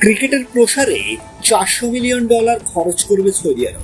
ক্রিকেটের প্রসারে চারশো মিলিয়ন ডলার খরচ করবে সৌদি আরব।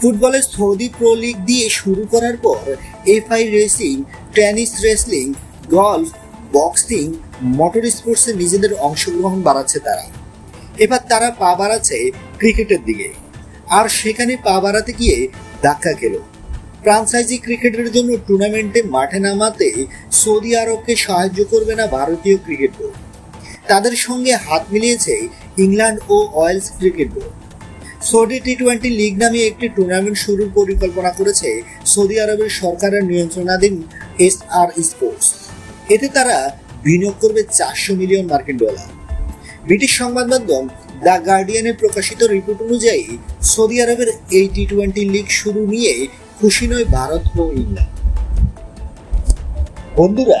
ফুটবলের সৌদি প্রো লিগ দিয়ে শুরু করার পর FI racing, tennis wrestling, golf, boxing, motor স্পোর্টসে নিজেদের অংশগ্রহণ বাড়াচ্ছে তারা। এবার তারা পা বাড়াচ্ছে ক্রিকেটের দিকে। আর সেখানে পা বাড়াতে গিয়ে ধাক্কা খেল। ফ্রান্সাইজি ক্রিকেটের জন্য টুর্নামেন্টে মাঠে নামাতে সৌদি আরবকে সাহায্য করবে না ভারতীয় ক্রিকেট বোর্ড। তাদের সঙ্গে হাত মিলিয়েছে ইংল্যান্ড ও Wales cricket board Saudi T twenty league নামে একটি টুর্নামেন্ট শুরুর পরিকল্পনা করেছে সৌদি আরবের সরকারের নিয়ন্ত্রণাধীন এস আর স্পোর্টস। এতে তারা বিনিয়োগ করবে চারশো মিলিয়ন মার্কিন ডলার। ব্রিটিশ সংবাদ মাধ্যম দ্য গার্ডিয়ানে প্রকাশিত রিপোর্ট অনুযায়ী, সৌদি আরবের এই টি টোয়েন্টি লিগ শুরু নিয়ে খুশি নয় ভারত ও ইংল্যান্ড। বন্ধুরা